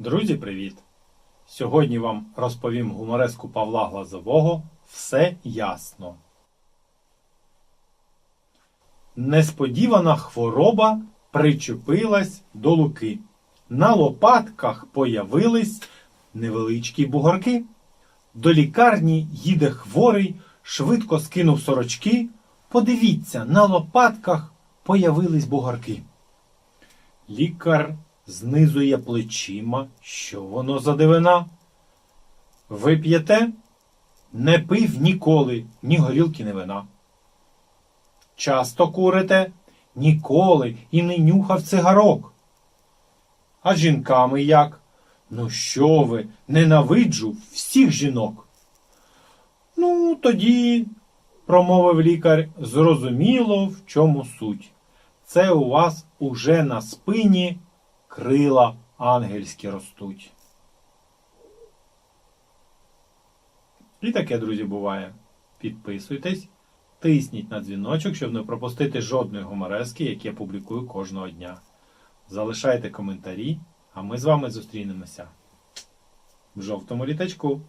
Друзі, привіт! Сьогодні вам розповім гумореску Павла Глазового Все ясно. Несподівана хвороба причепилась до луки. На лопатках появились невеличкі бугорки. До лікарні їде хворий, швидко скинув сорочки. Подивіться, на лопатках появились бугорки. Лікар знизує плечима, що воно за дивина. Ви п'єте? Не пив ніколи, ні горілки, ні вина. Часто курите? Ніколи і не нюхав цигарок. А жінками як? Ну що ви, ненавиджу всіх жінок. Ну, тоді, промовив лікар, зрозуміло, в чому суть. Це у вас уже на спині крила ангельські ростуть. І таке, друзі, буває. Підписуйтесь, тисніть на дзвіночок, щоб не пропустити жодної гуморески, які я публікую кожного дня. Залишайте коментарі, а ми з вами зустрінемося в жовтому літачку.